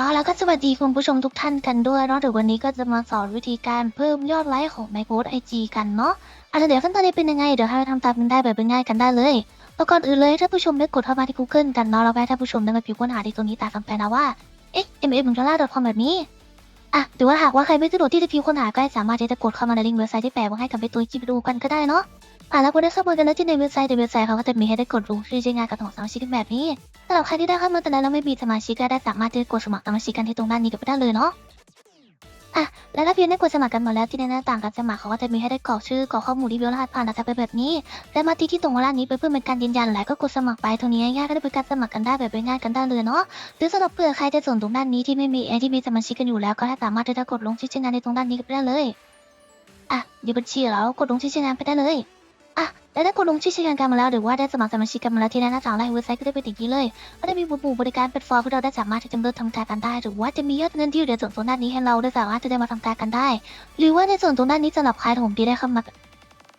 อ๋อแล้วก็สวัสดีคุณผู้ชมทุกท่านกันด้วยเนาะเดี๋ยววันนี้ก็จะมาสอนวิธีการเพิ่มยอดไลค์ของไมโครไอจีกันเนาะอะแล้เดี๋ยวขั้นตอนนี้เป็นยังไง เดี๋ยวให้เราทำตามกันได้แบบง่ายกันได้เลยแล้วก่อนอื่นเลยถ้าผู้ชมได้กดเข้ามาที่ Google กันเนาะแล้วก็ให้ท่าผู้ชมได้มาพิมพ์ค้นหาที่ตรงนี้ตามคำแปลนะว่าเอ๊ะ m m 1 c o m แบบนี้อะหรือว่าหากว่าใครไม่สะดวกที่จะพิมพ์ค้นหาก็สามารถที่จะกดเข้ามาในลิงก์เว็บไซต์ที่แปะไว้ให้กับไปตัวจีบดูกันก็ได้เนาะ อะแล้วก็ได้เข้ามากันแล้วที่ในเว็บไซต์ในเว็บไซต์เขาก็จะมีให้ได้กดลงชื่อใช้งานกับของสมาชิกแบบนี้สำหรับใครที่ได้เข้ามาแต่แล้วไม่มีสมาชิกก็ได้สามารถที่จะกดสมัครสมาชิกกันที่ตรงด้านนี้กันได้เลยเนาะอะแล้วถ้าเพียงได้กดสมัครกันหมดแล้วที่ในหน้าต่างการสมัครเขาก็จะมีให้ได้กรอกชื่อกรอกข้อมูลที่เบลรหัสผ่านดาต้าไปแบบนี้ และมาที่ที่ตรงด้านนี้ไปเพื่อเป็นการยืนยันและก็กดสมัครไปเท่านี้ง่ายๆก็ได้เป็นการสมัครกันได้แบบง่ายกันได้เลยเนาะหรือสำหรับเผื่อใครจะส่วนตรงด้านนี้ที่ไม่มีแอที่มีสมาชิกกันอยู่แล้วก็สามารถที่จะกดลงชื่อใช้งานในตรงด้านนี้กันได้เลยอะอยู่บัญชีแล้วกดลงชื่อใช้งานไปได้เลย และถ้ากดลงชื่อช้งานกันมาแล้วหรือว่าได้สมัครสมาชิกกันมาแล้วที่หน้าต่างไลน์เว็บไซต์ก็ได้เป็นอย่างนี้เลยก็ได้มีหมู่บริการเป็นฟอร์มที่เราได้สามารถที่จะเริ่มทำการกันได้ หรือว่าจะมียอดเงินที่อยู่ในส่วนตรงด้านนี้ให้เราได้สามารถที่จะมาทำการกันได้ หรือว่าในส่วนตรงด้านนี้สำหรับใครผมที่ได้เข้ามา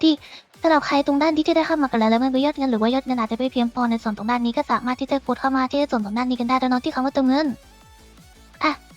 ที่สำหรับใครตรงด้านที่ที่ได้เข้ามากันแล้วแล้วไม่มียอดเงินหรือว่ายอดเงินอาจจะไม่เพียงพอในส่วนตรงด้านนี้ก็สามารถที่จะกดเข้ามาที่ส่วนตรงด้านนี้กันได้แล้วเนาะที่คำว่าเติมเงิน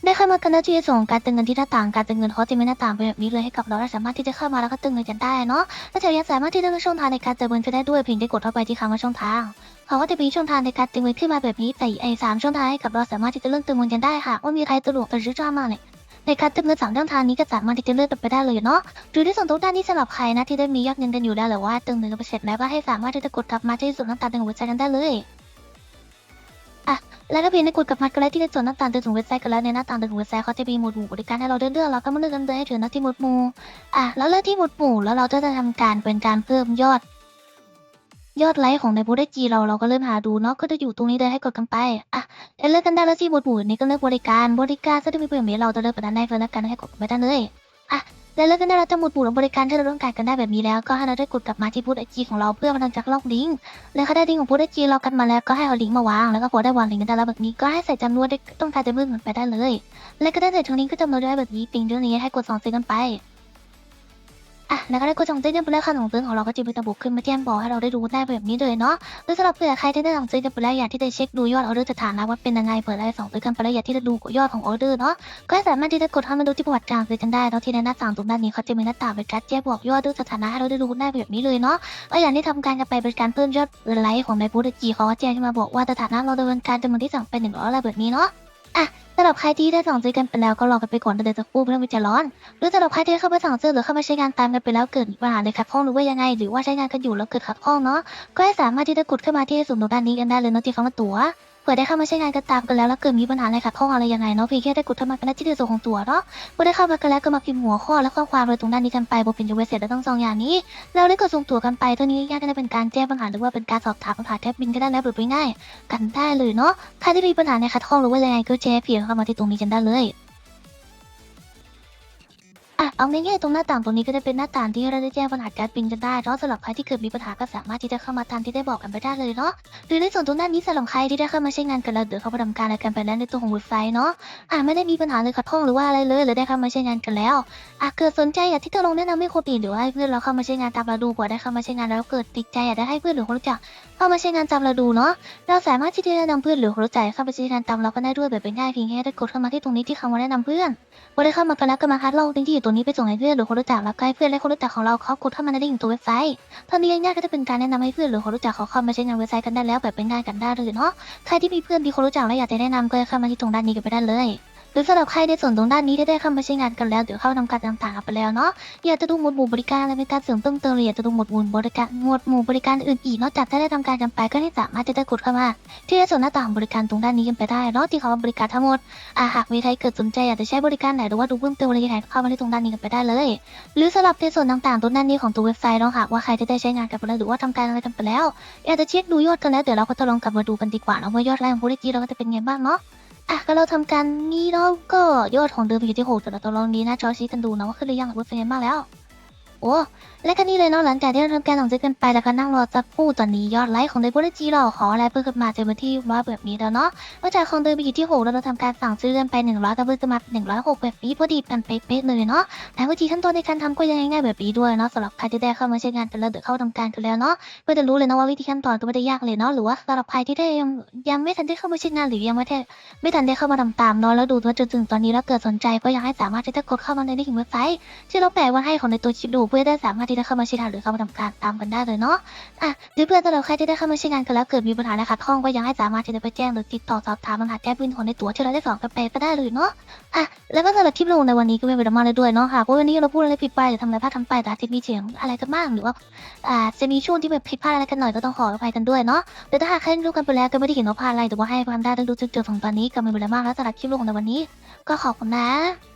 ได้เข้ามากันแล้วที่จะส่งการเติมเงินที่หน้าต่างการเติมเงินเขาจะมีหน้าต่างเป็นแบบนี้เลยให้กับเราและสามารถที่จะเข้ามาแล้วก็เติมเงินกันได้เนาะและแถมยังสามารถที่จะเลือกช่องทางในการเติมเงินก็ได้ด้วยเพียงได้กดเข้าไปที่คำว่าช่องทางเขาก็จะมีช่องทางในการเติมเงินขึ้นมาแบบนี้แต่ไอ้สามช่องทางให้กับเราสามารถที่จะเลือกเติมเงินกันได้ค่ะว่ามีใครสะดวกหรือจ้ามาเนี่ยในการเติมเงินสามช่องทางนี้ก็สามารถที่จะเลือกไปได้เลยเนาะหรือที่ส่วนตรงด้านนี้สำหรับใครนะที่ได้มียอดเงินกันอยู่แล้วหรือว่าเติมเงินกันไปเสร็จแล้วก็ให้สามารถที่จะกดกลับมาที่ส่วนน้ำตาลในหัวใจกันได้เลย แล้วก็เพียงได้กดกับมาก็แล้วที่ในส่วนหน้าต่างเดินถึงเว็บไซต์กันแล้วในหน้าต่างเดินถึงเว็บไซต์เขาจะมีหมวดหมู่บริการให้เราเลือกๆเราก็มาเลือกกันเลยให้ถึงหน้าที่หมวดหมู่อะแล้วเลือกที่หมวดหมู่แล้วเราจะทำการเป็นการเพิ่มยอด ยอดไลค์ของในบูได้จีเราเราก็เริ่มหาดูเนาะก็จะอยู่ตรงนี้เลยให้กดกันไปอะเลือกกันได้แล้วที่หมวดหมู่นี้ก็เลือกบริการบริการก็จะมีประโยชน์เราจะเลือกไปด้านในเพื่อกันให้กดไปได้เลยอะ และเลือกกันได้แล้วทั้งหมุดหมู่แลงบริการที่เราต้องการกันได้แบบนี้แล้วก็ให้เราได้กดกลับมาที่บูธไอจีของเราเพื่อมาทำจากล็อกลิงก์แล้วถ้าได้ลิงก์ของบูธไอจีเรากันมาแล้วก็ให้เอาลิงก์มาวางแล้วก็พอได้วางลิงก์กันได้แล้วแบบนี้ก็ให้ใส่จำนวนได้ต้องการจะเพิ่มไปได้เลย และก็ได้ใส่ทั้งลิงก์ก็จำนวนได้แบบนี้ปิงเรื่องนี้ให้กดสองซื้อกันไป อะแล้วก็ได้กดจองซื้อกันไปแล้วค่ะของซื้อของเราก็จะมีตะบุกขึ้นมาแจ้งบอกให้เราได้รู้ได้แบบนี้เลยเนาะหรือสำหรับเผื่อใครที่ได้สั่งซื้อกันไปแล้วอยากที่จะเช็คดูยอดออเดอร์สถานะว่าเป็นยังไงเปิดได้สั่งซื้อกันไปแล้วอยากที่จะดูยอดของออเดอร์เนาะก็สามารถที่จะกดเข้ามาดูที่ประวัติการซื้อกันได้เนาะที่ในหน้าต่างตรงด้านนี้เขาจะมีหน้าต่างเป็นการแจ้งบอกยอดออเดอร์สถานะให้เราได้รู้ได้แบบนี้เลยเนาะก็อย่างที่ทำการกันไปเป็นการเพิ่มยอดไลค์ของในบูธจีเขาแจ้งขึ้นมาบอกว่าสถานะเราดำเนินการจำนวนที่สั่งไปหนึ่งร้อยอะไรแบบนี้เนาะ อะสำหรับใครที่ได้สั่งซื้อกันไปแล้วก็รอกันไปก่อนเดี๋ยวจะกู้เพื่อไม่จะร้อน หรือสำหรับใครที่เข้ามาสั่งซื้อหรือเข้ามาใช้งานตามกันไปแล้วเกิดปัญหาในขัดห้องหรือว่ายังไง หรือว่าใช้งานกันอยู่แล้วเกิดขัดข้องเนาะก็ให้สามารถที่จะกดเข้ามาที่สุ่มตรงด้านนี้กันได้เลยเนาะที่ฟังมาตัว เผื่อได้เข้ามาใช้งานกันตามกันแล้วแล้วเกิดมีปัญหาอะไรขัดข้องอะไรยังไงเนาะเพียงแค่ได้กดเข้ามากันได้ที่ในส่วนของตัวเนาะเมื่อได้เข้ามากันแล้วก็มาพิมพ์หัวข้อและข้อความเลยตรงด้านนี้กันไปบนเป็นยูเวเสร็จแล้วต้องสองอย่างนี้เราได้กดส่งตัวกันไปเท่านี้ยากก็ได้เป็นการแจ้งปัญหาหรือว่าเป็นการสอบถามปัญหาแทบบินก็ได้แล้วหรือไปง่ายกันได้เลยเนาะใครที่มีปัญหาในขัดข้องหรือว่ายังไงก็แจ้งเพียงเข้ามาที่ตรงนี้กันได้เลย เอาง่ายๆตรงหน้าต่างตรงนี้ก็จะเป็นหน้าต่างที่เราได้แจ้งปัญหาการปิงกันได้เนาะสำหรับใครที่เกิดมีปัญหาก็สามารถที่จะเข้ามาตามที่ได้บอกกันไปได้เลยเนาะหรือในส่วนตรงด้านนี้สำหรับใครที่ได้เข้ามาใช้งานกันแล้วเดี๋ยวเขาไปทำการอะไรกันไปแล้วในตัวของเว็บไซต์เนาะอะไม่ได้มีปัญหาเลยขัดข้องหรือว่าอะไรเลยหรือได้เข้ามาใช้งานกันแล้วอะเกิดสนใจอยากที่จะลงแนะนำให้คนอื่นหรือว่าให้เพื่อนเราเข้ามาใช้งานตามเราดูกว่าได้เข้ามาใช้งานแล้วเกิดติดใจอยากได้ให้เพื่อนหรือคนรู้จักเข้ามาใช้งานตามเราดูเนาะเราสามารถที่จะแนะนำเพื่อนหรือคนรู้จักเข้ามาใช้งานตามเราก็ได้ด้วยแบบเป็นง่ายเพียงแค่ได้กดเข้ามาที่ตรงนี้ที่คำว่าแนะนำเพื่อนพอได้เข้ามากันแล้วก็มาคัดลอกลิงก์ที่อยู่ตรงนี้ไปส่งให้เพื่อนหรือคนรู้จักแล้วก็ให้เพื่อนและคนรู้จักของเราเขากดเข้ามาในลิงก์ตัวเว็บไซต์เท่านี้ง่ายๆก็จะเป็นการแนะนำให้เพื่อนหรือคนรู้จักเขาเข้ามาใช้งานเว็บไซต์กันได้แล้วแบบเป็นง่ายกันได้เลยเนาะใครที่มีเพื่อนมีคนรู้จักแล้วอยากจะแนะนำก็เข้ามาที่ตรงด้านนี้กันไปได้เลย หรือสำหรับใครในส่วนตรงด้านนี้ที่ได้เข้ามาใช้งานกันแล้วเดี๋ยวเข้าทำการต่างๆไปแล้วเนาะอยากจะดูหมวดหมู่บริการอะไรเป็นการเสริมเพิ่มเติมหรืออยากจะดูหมวดหมู่บริการหมวดหมู่บริการอื่นอีกนอกจากที่ได้ทำการกันไปก็ให้สามารถจะได้กดเข้ามา ที่ในส่วนหน้าต่างบริการตรงด้านนี้กันไปได้เนาะที่เขาบริการทั้งหมดอาหากมีใครเกิดสนใจอยากจะใช้บริการไหนหรือว่าดูเพิ่มเติมอะไรยังไงเข้ามาที่ตรงด้านนี้กันไปได้เลย หรือสำหรับในส่วนต่างๆตรงด้านนี้ของตัวเว็บไซต์เนาะหากว่าใครจะได้ใช้งานกันไปแล้วหรือว่าทำการอะไรกันไปแล้ว อยากจะเช็คดูยอดกันแล้วเดี๋ยวเราก็จะลองกลับมาดูกันดีกว่าเนาะว่ายอดไลค์ของผู้ได้จีเราก็จะเป็นไงบ้างเนาะ อะก็เราทำการนี้แล้วก็ยอดของเดิมอยู่ที่หกแต่เราลองนี้นะจอชี้กันดูนะว่าขึ้นหรือยังหรือว่าเป็นไงบ้างแล้ว โอ้ และก็นี่เลยเนาะหลังจากที่เราทำการสั่งซื้อกันไปแล้วก็นั่งรอสักคู่ตอนนี้ยอดไลค์ของเดบุรจีเราขออะไรเพิ่มขึ้นมาเจอมาที่ว่าแบบนี้แล้วเนาะนอกจากของเดิมไปอยู่ที่หกเราทำการสั่งซื้อกันไปหนึ่งร้อยก็เพิ่มขึ้นมาหนึ่งร้อยหกแบบนี้พอดีกันเป๊ะเลยเนาะแต่วิธีขั้นตอนในการทำก็ยังง่ายๆแบบนี้ด้วยเนาะสำหรับใครที่ได้เข้ามาใช้งานกันแล้วเดี๋ยวเข้าทำการกันแล้วเนาะก็จะรู้เลยนะว่าวิธีขั้นตอนก็ไม่ได้ยากเลยเนาะหรือว่าสำหรับใครที่ได้ยังยังไม่ทันได้เข้ามาใช้งานหรือยังไม่ได้ไม่ทันได้เข้ามาทำตามเนาะแล้วดูว่าจนถึงตอนนี้แล้วเกิดสนใจก็อยากให้สามารถที่จะกดเข้ามาในลิงก์เว็บไซต์ที่เราแปะไว้ให้ของในตัวชิปดูเพื่อนได้สามารถที่จะเข้ามาใช้งานหรือเข้ามาทำการตามกันได้เลยเนาะอะหรือเพื่อนสำหรับใครที่ได้เข้ามาใช้งานกันแล้วเกิดมีปัญหาอะไรขัดข้องก็ยังให้สามารถที่จะไปแจ้งหรือติดต่อสอบถามปัญหาแก้ปืนของในตัวที่เราได้สอนกันไปก็ได้เลยเนาะอะแล้วก็สำหรับคลิปลงในวันนี้ก็ไม่เป็นไรมากเลยด้วยเนาะหากว่าวันนี้เราพูดอะไรผิดไปหรือทำอะไรพลาดทำไปแต่จะมีเสียงอะไรกันบ้างหรือว่าอ่าจะมีช่วงที่แบบผิดพลาดอะไรกันหน่อยก็ต้องขออภัยกันด้วยเนาะแต่ถ้าหากใครรู้กันไปแล้วก็ไม่ได้เห็นว่าพลาดอะไรหรือว่าให้ความได้ได้รู้จุดจบของตอนนี้ก็ไม่เป็นไรมากแล้วสำหรับคลิปลงในวันนี้ ก็ขอบคุณนะ